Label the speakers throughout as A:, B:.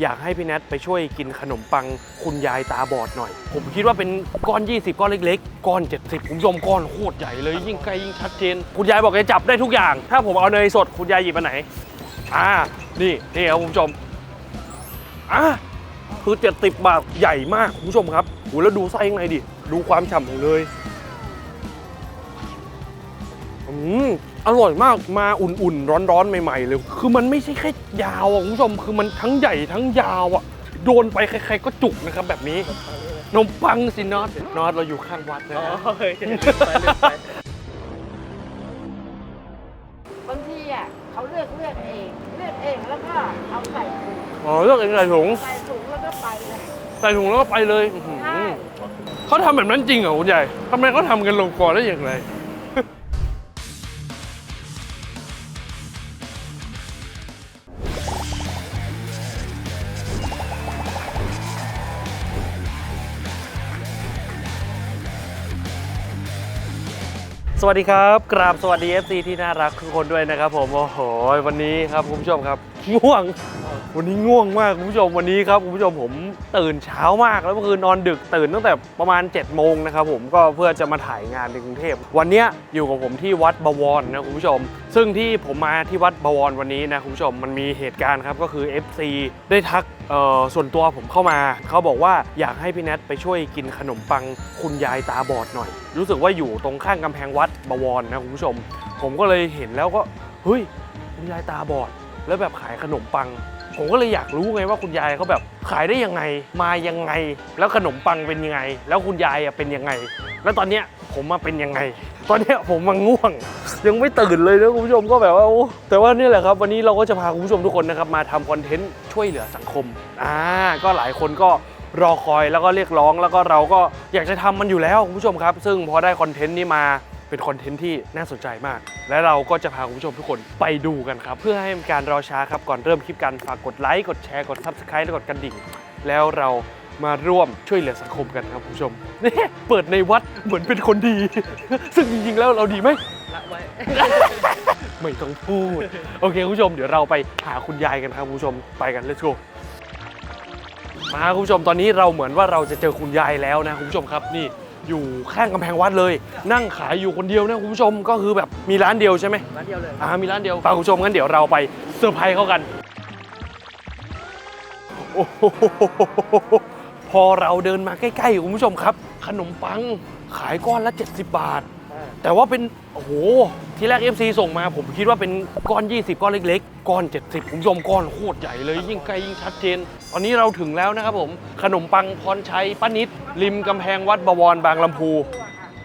A: อยากให้พี่แนทไปช่วยกินขนมปังคุณยายตาบอดหน่อย ผมคิดว่าเป็นก้อน 20 ก้อนเล็กๆ ก้อน 70คุณผู้ชมก้อนโคตรใหญ่เลยยิ่งไกลยิ่งชัดเจน คุณยายบอกจะจับได้ทุกอย่าง ถ้าผมเอาเนยสดคุณยายหยิบอันไหน อ่า นี่นี่ครับคุณผู้ชม อะคือเจ็ดสิบบาทใหญ่มากคุณผู้ชมครับโหแล้วดูไส้ข้างในดิ ดูความฉ่ำของเลย อืม อร่อยมากมาอุ่นๆ ร้อนๆ ใหม่ๆ เลย คือมันไม่ใช่แค่ยาวอะคุณผู้ชม คือมันทั้งใหญ่ทั้งยาวอะ โดนไปใครๆ ก็จุกนะครับแบบนี้นมปังสินอตนอตเราอยู่ข้างวัดนะ
B: อ๋อ
A: ฮะ
B: โอเคลืมไปลืมไป
C: บางทีอะเขาเลือกเลือกเอง เลือกเองแล้วก็เอาใส่ถุง
A: อ๋อเลือกเองใส่ถุง
C: ใส่ถุงแล้วก็ไปเลย
A: ใส่ถุงแล้วก็ไปเลยอื้อหือ
C: ใช่
A: เขาทำแบบนั้นจริงเหรอคุณใหญ่ทำไมเขาทำกันลงคอได้อย่างไร สวัสดีครับ กราบสวัสดี FC ที่น่ารักทุกคนด้วยนะครับผม โอ้โห วันนี้ครับคุณผู้ชมครับง่วง วันนี้ง่วงมากคุณผู้ชมวันนี้ครับคุณผู้ชมผมตื่นเช้ามากแล้วเมื่อคืนนอนดึกตื่นตั้งแต่ประมาณ7จ็ดโมงนะครับผมก็เพื่อจะมาถ่ายงานในกรุงเทพ วันนี้อยู่กับผมที่วัดบวรนะคุณผู้ชม ซึ่งที่ผมมาที่วัดบวรวันนี้นะคุณผู้ชมมันมีเหตุการณ์ครับก็คือ FC ได้ทักส่วนตัวผมเข้ามา เขาบอกว่าอยากให้พี่แนทไปช่วยกินขนมปังคุณยายตาบอดหน่อย รู้สึกว่าอยู่ตรงข้างกำแพงวัดบวรนะคุณผู้ชม ผมก็เลยเห็นแล้วก็เฮ้ยคุณยายตาบอด แล้วแบบขายขนมปัง ผมก็เลยอยากรู้ไงว่าคุณยายเขาแบบขายได้ยังไง มายังไง แล้วขนมปังเป็นยังไง แล้วคุณยายอะเป็นยังไง แล้วตอนเนี้ยผมมาเป็นยังไง ตอนเนี้ยผมมาง่วง ยังไม่ตื่นเลยนะคุณผู้ชมก็แบบว่าโอ้แต่ว่านี่แหละครับ วันนี้เราก็จะพาคุณผู้ชมทุกคนนะครับมาทำคอนเทนต์ช่วยเหลือสังคมอ่าก็หลายคนก็รอคอยแล้วก็เรียกร้องแล้วก็เราก็อยากจะทำมันอยู่แล้วคุณผู้ชมครับ ซึ่งพอได้คอนเทนต์นี้มา เป็นคอนเทนต์ที่น่าสนใจมาก และเราก็จะพาคุณผู้ชมทุกคนไปดูกันครับ เพื่อให้เป็นการรอช้าครับก่อนเริ่มคลิปกันฝากกดไลค์กดแชร์กด subscribe และกดกระดิ่ง แล้วเรามาร่วมช่วยเหลือสังคมกันครับคุณผู้ชมนี่เปิดในวัดเหมือนเป็นคนดี ซึ่งจริงๆแล้วเราดีไหม
B: ละไว้
A: ไม่ต้องพูด โอเคคุณผู้ชมเดี๋ยวเราไปหาคุณยายกันครับคุณผู้ชมไปกัน let's go มาคุณผู้ชมตอนนี้เราเหมือนว่าเราจะเจอคุณยายแล้วนะคุณผู้ชมครับนี่ อยู่ข้างกำแพงวัดเลย นั่งขายอยู่คนเดียวนะคุณผู้ชมก็คือแบบมีร้านเดียวใช่ไหม
B: ร้านเดียวเลย
A: อ่ามีร้านเดียวฝากคุณผู้ชมงั้นเดี๋ยวเราไปเซอร์ไพรส์เขากันโอ้โหพอเราเดินมาใกล้ๆคุณผู้ชมครับ ขนมปังขายก้อนละ 70 บาท แต่ว่าเป็น โอ้โห ที่แรก FC ส่งมาผมคิดว่าเป็นก้อน 20 ก้อนเล็กๆ ก้อน 70คุณผู้ชมก้อนโคตรใหญ่เลย ยิ่งไกลยิ่งชัดเจน ตอนนี้เราถึงแล้วนะครับผม ขนมปังพรชัยป้านิด ริมกำแพงวัดบวรบางลำพู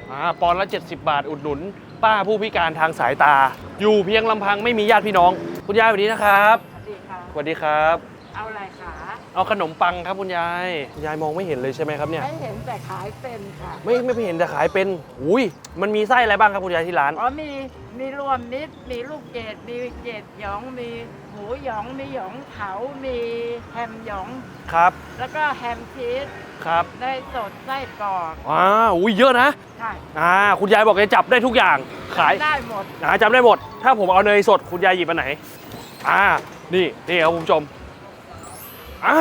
A: อ่าปอนด์ละ 70 บาทอุดหนุน ป้าผู้พิการทางสายตา อยู่เพียงลำพังไม่มีญาติพี่น้อง คุณยายสวัสดีนะครับ
C: สวัสดีค่ะ
A: สวัสดีครับ
C: เอาอะไรคะ
A: เอาขนมปังครับคุณยายคุณยายมองไม่เห็นเลยใช่ไหมครับเนี่ย
C: ไม่เห็นแต่ขายเป็นค่ะ
A: ไม่ไม่เห็นแต่ขายเป็น อุ้ย มันมีไส้อะไรบ้างครับคุณยายที่ร้าน
C: อ๋อมีมีรวมมิตร มีลูกเกดมีเกดหยอง มีหมูหยอง มีหยองเผา มีแฮมหยอง
A: ครับ
C: แล้วก็แฮมชีส
A: ครับ
C: ได้สดไส้กรอก
A: อ่าอุ้ยเยอะนะ
C: ใช่
A: อ่า คุณยายบอกจะจับได้ทุกอย่าง ขาย
C: ได้หมด
A: อ่าจำได้หมด ถ้าผมเอาเนยสดคุณยายหยิบอันไหน อ่า นี่ นี่ครับคุณผู้ชม อ่า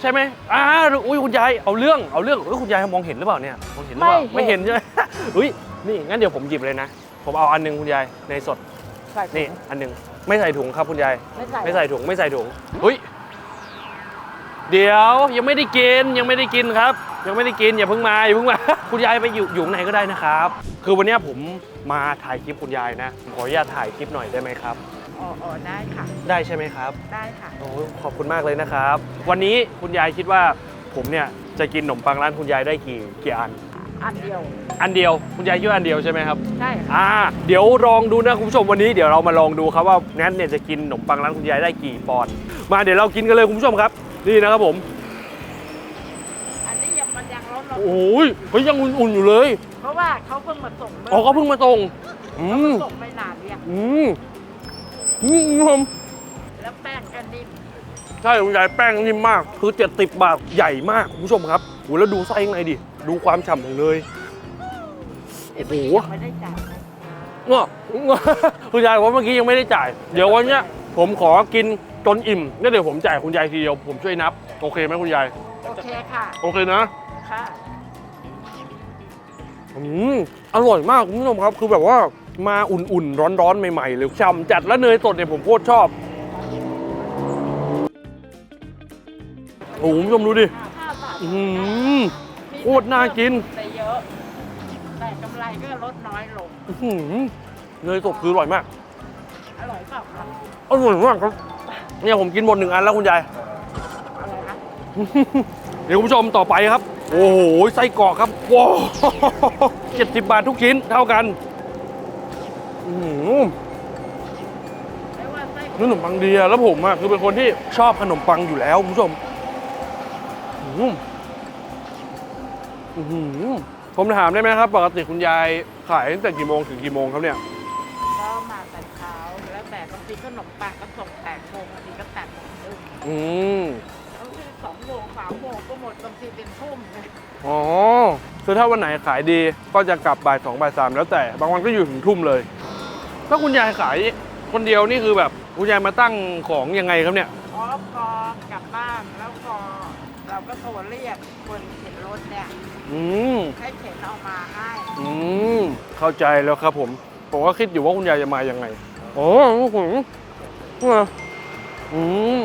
A: ใช่ไหมอ่าอุ้ยคุณยายเอาเรื่องเอาเรื่องเอ้ยคุณยายมองเห็นหรือเปล่าเนี่ยมองเห็นหรือเปล่า
C: ไม่
A: ไม่
C: เห็
A: เห็น
C: น
A: ใช่ไหมอุ้ยนี่งั้นเดี๋ยวผมหยิบเลยนะ ผมเอาอันหนึงคุณยายเนยสด
C: ใส่ถุง
A: นี่อันหนึงไม่ใส่ถุงครับคุณยาย
C: ไม่ใส่
A: ไม่ใส่ถุงไม่ใส่ถุงเฮ้ยเดี๋ยวยังไม่ได้กินยังไม่ได้กินครับ ยังไม่ได้กินอย่าเพิ่งมาอย่าเพิ่งมาคุณยายไปอยู่อยู่ข้างในก็ได้นะครับ คือวันเนี้ยผมมาถ่ายคลิปคุณยายนะผมขออนุญาตถ่ายคลิปหน่อยได้ไหมครับ
C: อ๋ออ๋อได้ค่ะ
A: ได้ใช่ไหมครับ
C: ได้ค่ะ
A: โอ้ขอบคุณมากเลยนะครับ วันนี้คุณยายคิดว่าผมเนี่ยจะกินขนมปังร้านคุณยายได้กี่กี่อัน
C: อันเดียว
A: อันเดียวคุณยายคิดว่าอันเดียวใช่ไหมครับ
C: ใช่ค่ะ
A: อ่า เดี๋ยวลองดูนะคุณผู้ชมวันนี้เดี๋ยวเรามาลองดูครับว่าแนทเนี่ยจะกินขนมปังร้านคุณยายได้กี่ปอนด์มาเดี๋ยวเรากินกันเลยคุณผู้ชมครับ นี่นะครับผม
C: อันนี้ยังมันยังร้อน
A: โอ้ยเฮ้ยยังอุ่นๆอยู่เลย
C: ๆเพราะว่าเขาเพิ่งมาส่งมื่
A: อ๋อเขาเพิ่งมาส่งอืม
C: ส่งไม่นานเนี่ย
A: อืม อืมคุณผู้ชม
C: แล้วแป้งก็นิ่ม
A: ใช่คุณยายแป้งนิ่มมาก คือเจ็ดสิบบาทใหญ่มากคุณผู้ชมครับโอ้แล้วดูไส้ข้างในดิ ดูความฉ่ำของเลยโอ้โห
C: ยังไม่ได้จ่ายเลย
A: เงาะคุณยายบอกว่าเมื่อกี้ยังไม่ได้จ่าย เดี๋ยววันเนี้ย ผมขอกินจนอิ่มแล้วเดี๋ยวผมจ่ายคุณยายทีเดียวผมช่วยนับ โอเคไหมคุณยาย
C: โอเคค่ะ
A: โอเคนะ
C: ค่ะ
A: อืมอร่อยมากคุณผู้ชมครับ คือแบบว่า มาอุ่นๆ ร้อนๆ ใหม่ๆเลยฉ่ำจัดแล้วเนยสดเนี่ยผมโคตรชอบ โอ้โหคุณผู้ชมดูดิ
C: ห้าบาท
A: อื้อหือ โคตรน่ากิน
C: แต่เยอะแต่กำไรก็ลดน้อยลง
A: อื้อหือเนยสดคืออร่อยมาก
C: อร่อยเปล่าคะ
A: อร่อยมากครับเนี่ยผมกินหมดหนึ่งอันแล้วคุณยาย
C: อะไรนะ
A: เดี๋ยวคุณผู้ชมต่อไปครับ โอ้โหไส้กรอกครับว้าวเจ็ดสิบบาททุกชิ้นเท่ากันอื้อหือ
C: ไม่ว่าไส้
A: ขนมปังดีอะแล้วผมอะคือเป็นคนที่ชอบขนมปังอยู่แล้วคุณผู้ชมอื้อหืออื้อหือผมถามได้ไหมครับ ปกติคุณยายขายตั้งแต่กี่โมงถึงกี่โมงครับเนี่ย
C: ก็มาแต่เช้าแล้วแต่บางทีขนมปังก็ส่งแปดโมงบางทีก็แปดโมงครึ่ง
A: อืม
C: บางทีสองโมงสามโมงก็หมดบางทีเป็นทุ่มเลย
A: อ๋อคือถ้าวันไหนขายดีก็จะกลับบ่ายสองบ่ายสามแล้วแต่ บางวันก็อยู่ถึงทุ่มเลย ถ้าคุณยายขายคนเดียวนี่คือแบบคุณยายมาตั้งของยังไงครับเนี่ย
C: อ๋อพอกลับบ้านแล้วพอเราก็โทรเรียกคนเข็นรถเนี่ย
A: อืม
C: ให้เข็นเอามาให้
A: อืมเข้าใจแล้วครับผมผมก็คิดอยู่ว่าคุณยายจะมายังไงอ๋อผมอืม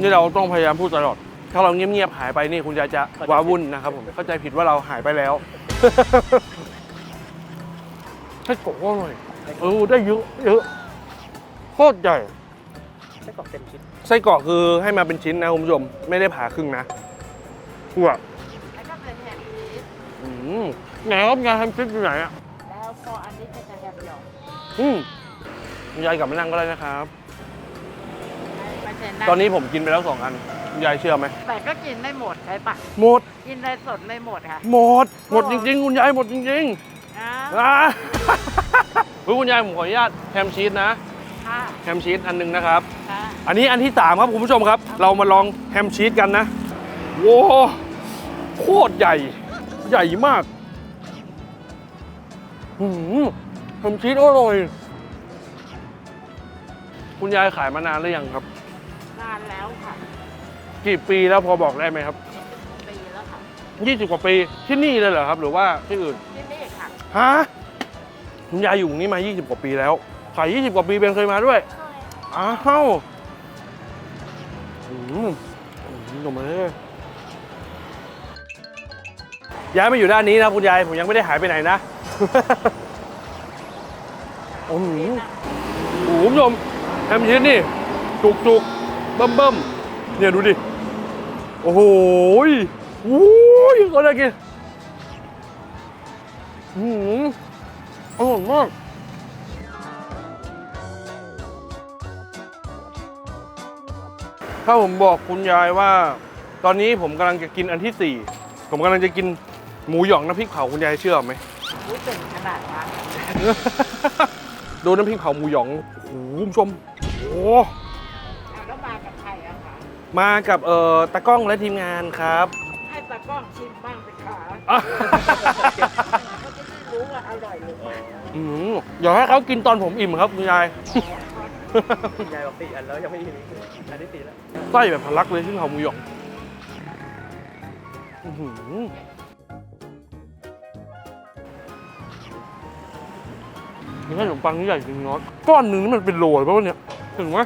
A: นี่เราต้องพยายามพูดตลอด ถ้าเราเงียบๆหายไปนี่คุณยายจะว้าวุ่นนะครับผมเข้าใจผิดว่าเราหายไปแล้วให้กบว่าหน่อย เออได้เยอะเยอะโคตรใหญ่
B: ไส้กรอกเต็มชิ้น
A: ไส้กรอกคือให้มาเป็นชิ้นนะคุณผู้ชมไม่ได้ผ่าครึ่งนะอ้วก
C: แล้วก็เป็นแฮมชีส
A: อืมไหนครับงานทำชิ้นอยู่ไหนอะ
C: แล้วก็อันนี้ก็จะแฮมหยอง
A: อืมคุณยายกลับมานั่งก็ได้นะครับ
C: ไม่ใช่นะ
A: ตอนนี้ผมกินไปแล้วสองอันคุณยายเชื่อไหม
C: แต่ก็กินไม่หมดใช่ปะ
A: หมด
C: กินได้สดไม่หมดค่ะ
A: หมดหมดจริงๆ คุณยายหมดจริง
C: นะ
A: ๆอ่าเฮ้ยคุณยายผมขออนุญาตแฮมชีสนะ
C: ค่ะ
A: แฮมชีสอันหนึงนะครับ
C: ค่ะ
A: อันนี้อันที่สามครับคุณผู้ชมครับ เรามาลองแฮมชีสกันนะโว้โคตรใหญ่ ใหญ่มากหืมแฮมชีสอร่อย คุณยายขายมานานหรือยังครับ
C: นานแล้วค่ะ
A: กี่ปีแล้วพอบอกได้ไหมครับ
C: ปีแล้วค่ะ
A: 20 กว่าปีที่นี่เลยเหรอครับ หรือว่าที่อื่น
C: ที่นี่ค่ะ
A: ฮะ คุณยายอยู่ตรงนี้มา 20 กว่าปีแล้วขาย 20 กว่าปีเบนเคยมาด้วยอ้าวอืมอืมลงมาเลยย้ายมาอยู่ด้านนี้นะคุณยาย ผมยังไม่ได้หายไปไหนนะ โอ้โหโอ้โหคุณผู้ชมแฮมชีสนี่ จุกจุกๆเบิ่มเบิ่มๆเนี่ยดูดิ โอ้โหยโอ้ยก็ได้กิน อืม อร่อยมากถ้าผมบอกคุณยายว่า ตอนนี้ผมกำลังจะกินอันที่สี่ผมกำลังจะกินหมูหยองน้ำพริกเผาคุณยายเชื่อไหม
C: รู้สึกขนาดนั้น
A: โดนน้ำพริกเผาหมูหยองโอ้โหคุณผู้ชมโอ้
C: เอาแล้วมากับใครอะคะ
A: มากับเอ่อตากล้องและทีมงานครับ
C: ให้ตากล้องชิมบ้างสิคะ รู้ว่าอร่อยหรือไม่
A: อืมอยากให้เขากินตอนผมอิ่มครับคุณยาย
B: คุณยายบอกสี่อันแล้วยังไม่มีอันที่สี่แล้ว
A: ไส้แบบพลักเลยที่เผาหมูหยองอื้อหือนี่ขนมปังนี่ใหญ่จริงเนาะก้อนหนึ่งนี่มันเป็นโลเลยป่ะวะเนี่ยถึงไหม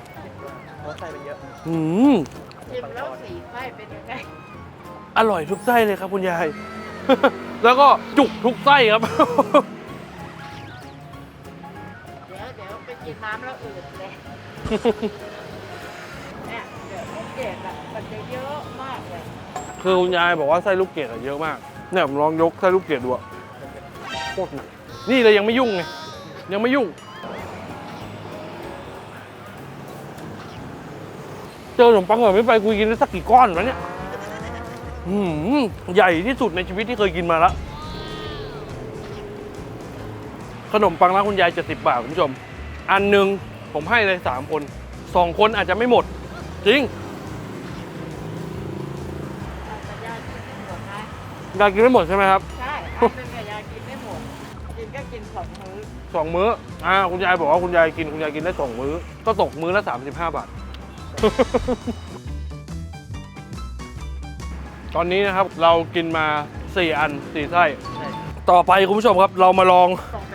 B: เพราะไส้มันเยอะ
A: อืม
C: ชิมแล้วสีไส้เป็นยังไง
A: อร่อยทุกไส้เลยครับคุณยาย แล้วก็จุกทุกไส้ครับ
C: เดี๋ยวเดี๋ยวไปกินน้ำแล้วอืดเลยเนี่ยเดี๋ยวลูกเกดอะมันจะเยอะมากเลย
A: คือคุณยายบอกว่าไส้ลูกเกดอะเยอะมาก เนี่ยผมลองยกไส้ลูกเกดดูอะโคตรหนักนี่เลยยังไม่ยุ่งไงยังไม่ยุ่ง เจอขนมปังแบบไม่ไปกูกินได้สักกี่ก้อนวะเนี่ย อืมใหญ่ที่สุดในชีวิตที่เคยกินมาละ ขนมปังร้านคุณยาย70บาทคุณผู้ชม อันหนึ่งผมให้เลยสามคนสองคนอาจจะไม่หมด จริง
C: แต่ยากินไม่หมดนะ
A: ยายกินไม่หมดใช่ไหมครับ
C: ใช่อันหนึงอะยากินไม่หมด กินก็กินสองมื้อ
A: สองมื้อ อ่า คุณยายบอกว่าคุณยายกิน คุณยายกินได้สองมื้อ ก็ตกมื้อละ35บาท ตอนนี้นะครับเรากินมา 4 อัน 4 ไส้
B: ใช่
A: ต่อไปคุณผู้ชมครับ เรามาลอง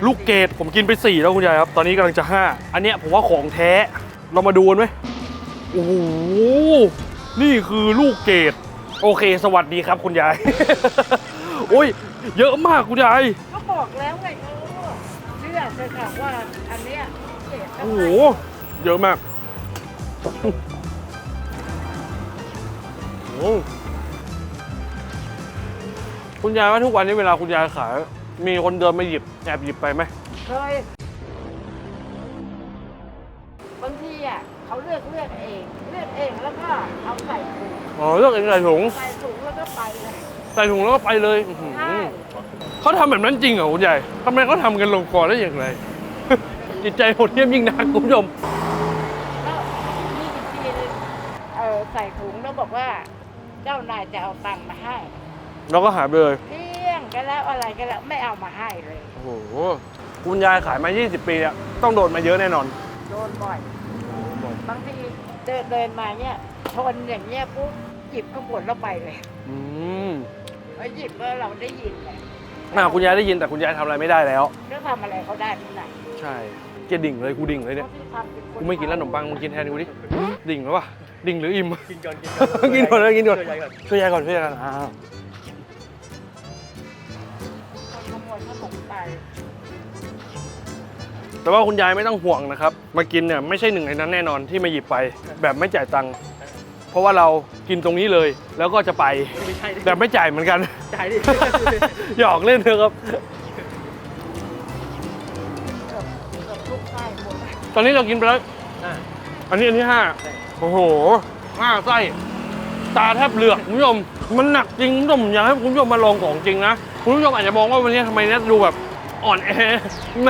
A: ลูกเกดผมกินไป 4 แล้วคุณยายครับ ตอนนี้กำลังจะ 5 อันเนี้ยผมว่าของแท้เรามาดูกันไหมโอ้โหนี่คือลูกเกดโอเค สวัสดีครับคุณยาย โอ้ย เยอะมากคุณยาย
C: ก็บอกแล้วไงเออเชื่อเถอะค่ะว่าอันเนี้ยเกรด
A: โอ้โห เยอะมากโอ้ คุณยายว่าทุกวันนี้เวลาคุณยายขาย มีคนเดินมาหยิบแอบหยิบไปไหม
C: เคยบางทีอะเขาเลือกเลือกเอง เลือกเองแล้วก็เอาใส่ถุง
A: อ๋อเลือกเองใส่ถุง
C: ใส่ถุงแล้วก็ไปเลย
A: ใส่ถุงแล้วก็ไปเลยอื้อหือ
C: ใช่
A: เขาทำแบบนั้นจริงเหรอคุณยายทำไมเขาทำกันลงคอได้อย่างไร จิตใจโหดเหี้ยมยิ่งนักคุณผู้ชม
C: แล้วมีอีกทีนึงเออใส่ถุงแล้วบอกว่า เจ้านายจะเอาตังค์มาให้
A: แล้วก็หายไปเลย
C: เที่ยงกันแล้วอะไรกันแล้วไม่เอามาให้เลย
A: โอ้โหคุณยายขายมา 20 ปีอะต้องโดนมาเยอะแน่นอน
C: โดนบ่อย บางทีเดินเดินมาเนี่ยชนอย่างเงี้ยปุ๊บหยิบข้างบนแล้วไปเลย
A: อืม
C: พอหยิบแล้วเราได้ยินเลย
A: อ่าคุณยายได้ยินแต่คุณยายทำอะไรไม่ได้แล้ว
C: ก็ทำอะไรเขาได้ที่ไหน
A: ใช่เกดิ่งเลยกูดิ่งเลยเนี่ย
C: เขาที่ทำเป็นค
A: กูไม่กินแล้วขนมปังมึงกินแทนกูดิ ดิ่งแล้ววะดิ่งหรืออิ่ม
B: กินก่อนกิน
A: กินก่อนเลยกินก่อน
B: ช่วยยายก่อน
A: ช่วยยายก่อนช่วยยายก่อนอ่า
C: ขโมยขนมไป
A: แต่ว่าคุณยายไม่ต้องห่วงนะครับ มากินเนี่ยไม่ใช่หนึ่งในนั้นแน่นอนที่มาหยิบไป แบบไม่จ่ายตังค์เพราะว่าเรากินตรงนี้เลยแล้วก็จะไป
B: ไม่ใช่ดิ
A: แบบไม่จ่ายเหมือนกัน
B: จ่ายดิ
A: หยอกเล่นเถอะครับ
C: เกือบเกือบลูกไส้หมด
A: ตอนนี้เรากินไปแล้ว
B: อ่า
A: อันนี้อันที่ห้า
B: ใช่
A: โอ้โหห้าไส้ ตาแทบเหลือกคุณผู้ชม มันหนักจริงคุณผู้ชมอยากให้คุณผู้ชมมาลองของจริงนะ คุณผู้ชมอาจจะมองว่าวันนี้ทำไมเน็ตดูแบบอ่อนแอแหม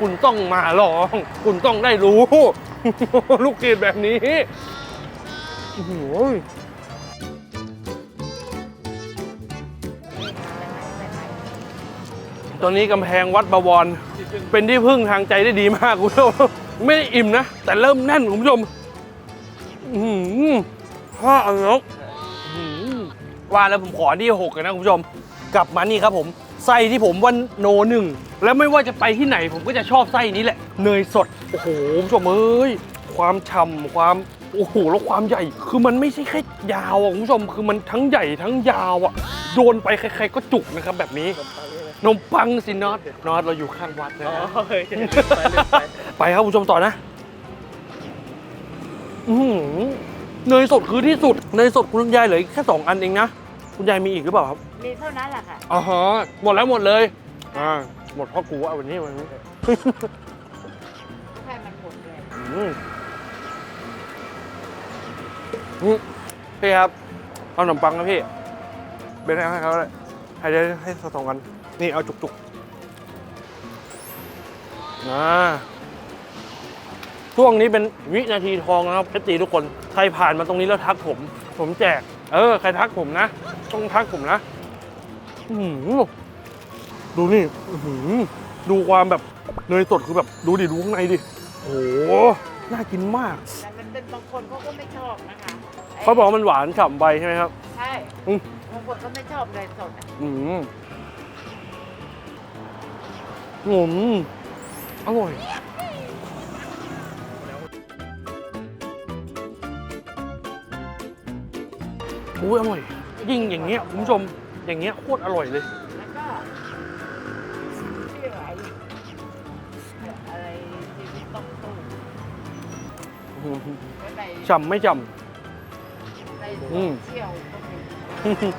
A: คุณต้องมาลอง คุณต้องได้รู้ ลูกเกดแบบนี้โอ้โหตอนนี้กำแพงวัดบวร เป็นที่พึ่งทางใจได้ดีมากคุณผู้ชมไม่ได้อิ่มนะ แต่เริ่มแน่นคุณผู้ชมห้าอนแล้วอื้อหือว่าแล้วผมขอที่หกเลยนะคุณผู้ชม กลับมานี่ครับผมไส้ที่ผมว่าโนหนึ่งแล้วไม่ว่าจะไปที่ไหนผมก็จะชอบไส้นี้แหละ เนยสด โอ้โหคุณผู้ชมเอ้ยความฉ่ำความโอ้โหแล้วความใหญ่ คือมันไม่ใช่แค่ยาวอะคุณผู้ชมคือมันทั้งใหญ่ทั้งยาวอะโยนไปใครๆก็จุกนะครับแบบนี้
B: ขนมปังนี่เลย
A: นมปังสินอตนอตเราอยู่ข้างวัดนะ
B: อ๋อ
A: ฮะ
B: โอเคไปเลยไป
A: ไปครับคุณผู้ชมต่อนะอื้อหือเนยสดคือที่สุดเนยสดคุณยายเหลืออีกแค่สองอันเองนะคุณยายมีอีกหรือเปล่าครับ
C: มีเท่านั้นแหละค่ะ
A: อ๋อฮะหมดแล้วหมดเลย อ่า หมดเพราะกูเอาวันนี้วันนี้
C: ให้มันหมดเลย
A: อืมอืมพี่ครับ เอาขนมปังนะพี่เบนให้เขาเลยให้ได้ให้สองกัน นี่เอาจุกๆนะช่วงนี้เป็นวินาทีทองนะครับเอตีทุกคน ใครผ่านมาตรงนี้แล้วทักผม ผมแจก เออ ใครทักผมนะ ต้องทักผมนะอื้อหือ ดูนี่อื้อหือดูความแบบเนยสดคือแบบดูดิดูข้างในดิโอ้โหน่ากินมาก
C: แต่มันเป็นบางคนเขาก็ไม่ชอบนะคะ
A: เขาบอกว่ามันหวานฉ่ำไปใช่ไหมครับ
C: ใช่
A: อืม
C: บางคนก็ไม่ชอบเลยสดอะ
A: อืมอืมอร่อยอุ้ยอร่อยยิ่งอย่างเงี้ยคุณผู้ชม อย่างเงี้ยโคตรอร่อยเลย
C: แล้วก็ชื่ออะไรอะไรที่ไม่ต้องตู้ไว้ใน
A: ฉ่ำไม่ฉ่
C: ใน
A: อืม
C: เที่ยวก็มีำ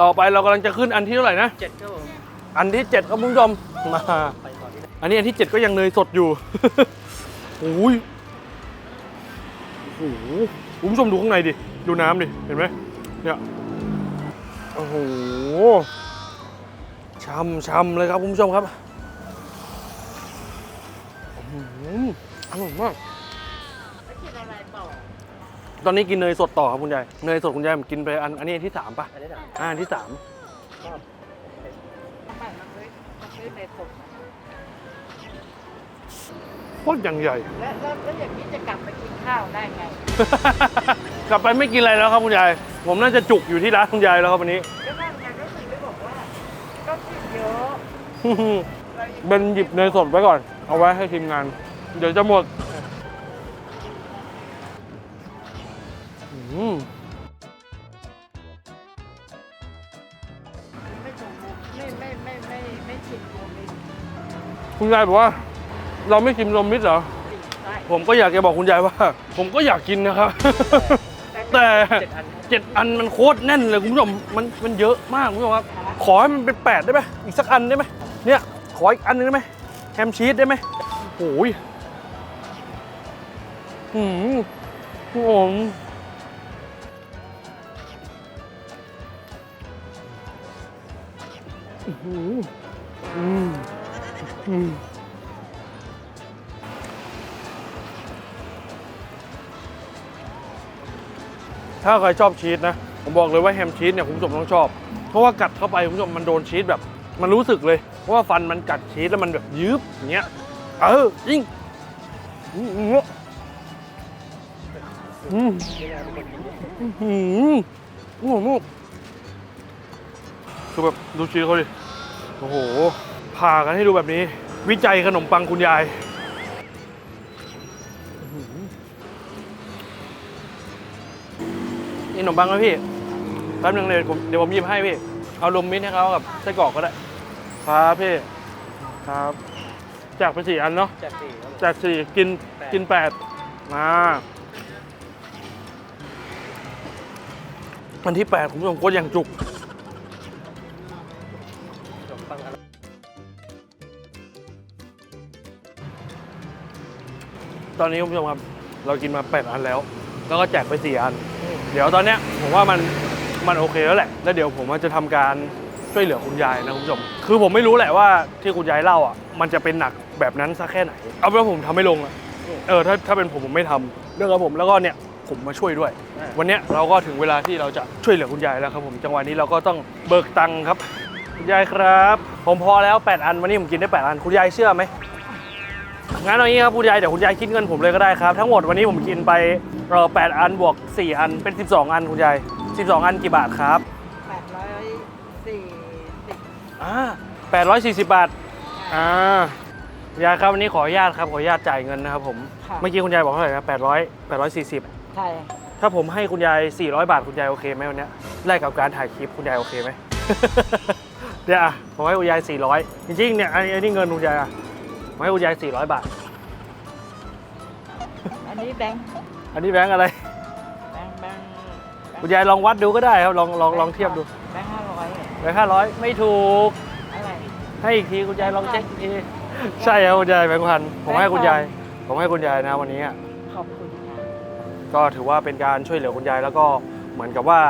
A: ต่อไปเรากำลังจะขึ้นอันที่เท่าไหร่นะ
B: เจ็ดครับผม
A: อันที่เจ็ดครับคุณผู้ชมมา
B: ไปก่อนที่ไหน
A: อันนี้อันที่เจ็ดก็ยังเนยสดอยู่ โอ้ยโอ้โหคุณผู้ชมดูข้างในดิ ดูน้ำดิ เห็นไหมเนี่ยโอ้โหช่ำช่ำเลยครับคุณผู้ชมครับอื้อหืออร่อยมาก
C: แล้วกินอะไรต่อ
A: ตอนนี้กินเนยสดต่อครับคุณยาย เนยสดคุณยายผมกินไปอันอันนี้อันที่สามปะ
B: อันนี้นะ
A: อ่าอันที่สาม โคตรยังใหญ่
C: แล้วแล้วแล้วอย่างนี้จะกลับไปกินข้าวได้ไง
A: กลับไปไม่กินอะไรแล้วครับคุณยาย ผมน่าจะจุกอยู่ที่ร้านคุณยายแล้วครับวันนี้
C: ก็นั่นไงก็ถึงได้บอกว่า ก็กินเยอะ
A: เบนหยิบเนยสดไว้ก่อน เอาไว้ให้ทีมงาน เดี๋ยวจะหมดอืม
C: ไม่ถูกไม่ไม่ไม่ไม่ไม่ชิมโมมิน
A: คุณยายบอกว่า เราไม่กินนมมิตรเหรอ
C: ติดได้
A: ผมก็อยากจะบอกคุณยายว่า ผมก็อยากกินนะครับ แต่
B: เจ็ดอัน
A: เจ็ดอันมันโคตรแน่นเลยคุณผู้ชมมันมันเยอะมากคุณผู้ชมครับขอให้มันเป็นแปดได้ไหมอีกสักอันได้ไหมเนี่ยขออีกอันหนึงได้ไหมแฮมชีสได้ไหมโอ้ยอืมโอ้โหอื้อหืออืมอืม ถ้าใครชอบชีสนะ ผมบอกเลยว่าแฮมชีสเนี่ยคุณผู้ชมต้องชอบ เพราะว่ากัดเข้าไปคุณผู้ชมมันโดนชีสแบบ มันรู้สึกเลยว่าฟันมันกัดชีสแล้วมันแบบยืบอย่างเงี้ย เออยิ่งอืมอืมอือือืมอืมคือแบบดูชีสเขาดิ โอ้โหผ่ากันให้ดูแบบนี้ วิจัยขนมปังคุณยาย นี่ขนมปังไหมพี่แป๊บนึงเลยผมเดี๋ยวผมหยิบให้พี่ เอาลมมิตรให้เขากับไส้กรอกก็ได้ ครับพี่ ครับแจกไปสี่อันเนาะ
B: แจกสี่ครับ
A: แจกสี่กิน
B: แปด
A: กินแปดมาวันที่แปดคุณผู้ชมโคตรอย่างจุก
B: ขนมปังอะไร
A: ตอนนี้คุณผู้ชมครับ เรากินมาแปดอันแล้ว แล้วก็แจกไปสี่อัน เดี๋ยวตอนเนี้ยผมว่ามันมันโอเคแล้วแหละ แล้วเดี๋ยวผมจะทำการช่วยเหลือคุณยายนะคุณผู้ชม คือผมไม่รู้แหละว่าที่คุณยายเล่าอะ มันจะเป็นหนักแบบนั้นสักแค่ไหน เอาเป็นว่าผมทำไม่ลงอะเออถ้าถ้าเป็นผมผมไม่ทำเรื่องกับผมแล้วก็เนี่ยผมมาช่วยด้วย วันเนี้ยเราก็ถึงเวลาที่เราจะช่วยเหลือคุณยายแล้วครับผม จังหวะนี้เราก็ต้องเบิกตังค์ครับคุณยายครับ ผมพอแล้ว 8 อันวันนี้ผมกินได้ 8 อันคุณยายเชื่อไหมงั้นเอางี้ครับคุณยายเดี๋ยวคุณยายคิดเงินผมเลยก็ได้ครับ ทั้งหมดวันนี้ผมกินไป เออ8อันบวก4อันเป็น12อันคุณยาย12อันกี่บาทครับ
C: แปดร้อยสี่สิบ
A: อ่า840บาทอ่าคุณยายครับวันนี้ขออนุญาตครับขออนุญาตจ่ายเงินนะครับผม
C: ค่ะ
A: เมื่อกี้คุณยายบอกเท่าไหร่นะ800 840
C: ใช่
A: ถ้าผมให้คุณยาย400บาทคุณยายโอเคไหมวันเนี้ยแลกกับการถ่ายคลิปคุณยายโอเคไหม เดี๋ยวอะผมให้คุณยาย400จริงๆเนี่ยอันนี้อันนี้เงินคุณยายอะผมให้คุณยาย400บาท
C: อันนี้แบงค์
A: อันนี้แบงค์อะไร
C: แบงค์แบงค์
A: คุณยายลองวัดดูก็ได้ครับ ลองลองลองเทียบดู
C: แบงค์ห้าร้อย
A: แบงค์ห้าร้อยไม่ถูก
C: อะไร
A: ให้อีกทีคุณยายลองเช็คอีกที ใช่ครับคุณยายแบงค์พันผมให้คุณยาย ผมให้คุณยายนะวันนี้อะ
C: ขอบคุณค่ะ
A: ก็ถือว่าเป็นการช่วยเหลือคุณยายแล้วก็เหมือนกับว่า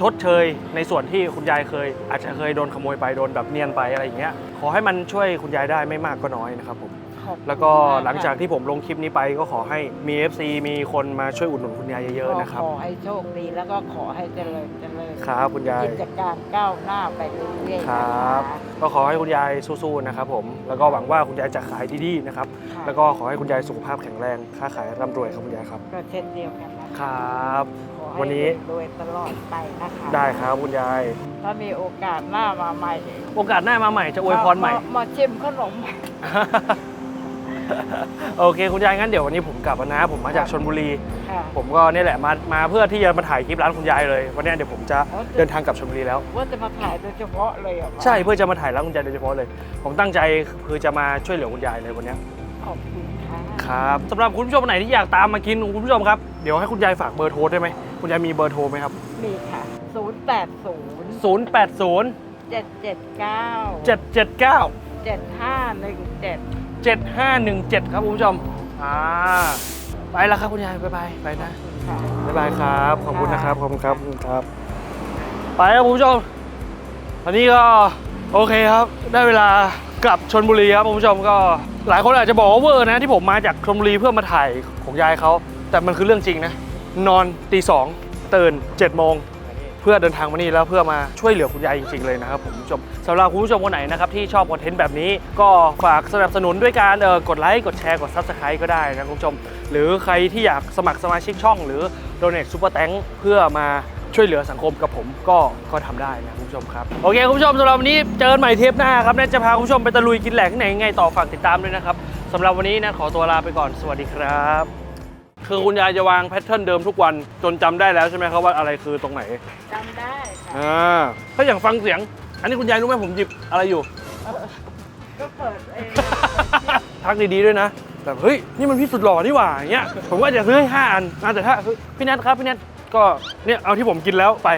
A: ชดเชยในส่วนที่คุณยายเคย อาจจะเคยโดนขโมยไปโดนแบบเนียนไปอะไรอย่างเงี้ย ขอให้มันช่วยคุณยายได้ไม่มากก็น้อยนะครับผม
C: ขอบคุณ
A: แล้วก็
C: มค่ะ
A: หลังจากที่ผมลงคลิปนี้ไปก็ขอให้มี FC มีคนมาช่วยอุดหนุนคุณยายเยอะๆนะครับ
C: ขอให้โชคดีแล้วก็ขอให้เจริญเจริญ
A: ครับคุณยาย
C: กิจการก้าวหน้าไปเรื่อยๆ
A: คร
C: นะัคะ
A: บก็ขอให้คุณยายสู้ๆนะครับผมแล้วก็หวังว่าคุณยายจะขายดีๆนะครับ
C: ค่ะ
A: แล้วก็ขอให้คุณยายสุขภาพแข็งแรงค้าขายร่ำรวยครับคุณยายครับ
C: ก็เช่นเดียวกันนะ
A: ค
C: คะ
A: รับ
C: ขอให้
A: วันนี้
C: รวยๆตลอดไปนะคะ
A: ได้ครับคุณยาย
C: ถ้ามีโอกาสหน้ามาใหม่
A: โอกาสหน้ามาใหม่จะอวยพรใหม่า
C: มาชิมขนม
A: โอเค คุณยายงั้นเดี๋ยววันนี้ผมกลับแล้วนะ ผมมาจากชนบุรี
C: ค่ะ
A: ผมก็เนี่ยแหละมามาเพื่อที่จะมาถ่ายคลิปร้านคุณยายเลยวันเนี้ยเดี๋ยวผมจะ
C: อ๋อ
A: เดินทางกลับชลบุรีแล้ว
C: ว่าจะมาถ่ายโดยเฉพาะเลยเหรอคะ
A: ใช่เพื่อจะมาถ่ายร้านคุณยายโดยเฉพาะเลย ผมตั้งใจคือจะมาช่วยเหลือคุณยายเลยวันเนี้ย
C: ขอบคุณค่ะ
A: ครับสำหรับคุณผู้ชมคนไหนที่อยากตามมากินคุณผู้ชมครับเดี๋ยวให้คุณยายฝากเบอร์โทรได้ไหมคุณยายมีเบอร์โทรไหมครับ
C: มีค่ะ 0 8 0
A: 080
C: 7 7 9
A: 779
C: 7 5 1 7
A: 7517 ครับคุณผู้ชม อ่า ไปแล้วครับคุณยายบายบายไปนะบ๊ายบายครับ ขอบคุณนะครับ ขอบคุณครับขอบคุณครับ ไปครับคุณผู้ชม ตอนนี้ก็โอเคครับ ได้เวลากลับชนบุรีครับคุณผู้ชมก็ หลายคนอาจจะบอกว่าเวอร์นะที่ผมมาจากชนบุรีเพื่อมาถ่ายของยายเขา แต่มันคือเรื่องจริงนะ นอนตีสองตื่น7จ็ดโมง เพื่อเดินทางมานี่แล้วเพื่อมาช่วยเหลือคุณยายจริงๆเลยนะครับผมผู้ชมสำหรับคุณผู้ชมคนไหนนะครับที่ชอบคอนเทนต์แบบนี้ก็ฝากสนับสนุนด้วยการเออกดไลค์กดแชร์กด Subscribe ก็ได้นะคุณผู้ชม หรือใครที่อยากสมัครสมาชิกช่อง หรือ Donate Super Tank เพื่อมาช่วยเหลือสังคมกับผมก็ก็ทำได้นะคุณผู้ชมครับ โอเคคุณผู้ชมสำหรับวันนี้เจอกันใหม่เทปหน้าครับแนทจะพาคุณผู้ชมไปตะลุยกินแหลกไหนยังไงต่อฝากติดตามด้วยนะครับสำหรับวันนี้นทขอตัวลาไปก่อนสวัสดีครับ คือคุณยายจะวางแพทเทิร์นเดิมทุกวันจนจำได้แล้วใช่ไหมครับว่าอะไรคือตรงไหน
C: จำได้ค่ะ
A: อ่าถ้าอย่างฟังเสียง อันนี้คุณยายรู้ไหมผมหยิบอะไรอยู่
C: ก็เปิดเอง
A: ทักดีๆด้วยนะแบบเฮ้ย นี่มันพี่สุดหล่อนี่หว่าอย่างเงี้ย ผมก็จะซื้อให้ห้าอันนะแต่ถ้าเฮ้ยพี่แนทครับ พี่แนทก็เนี่ยเอาที่ผมกินแล้วไป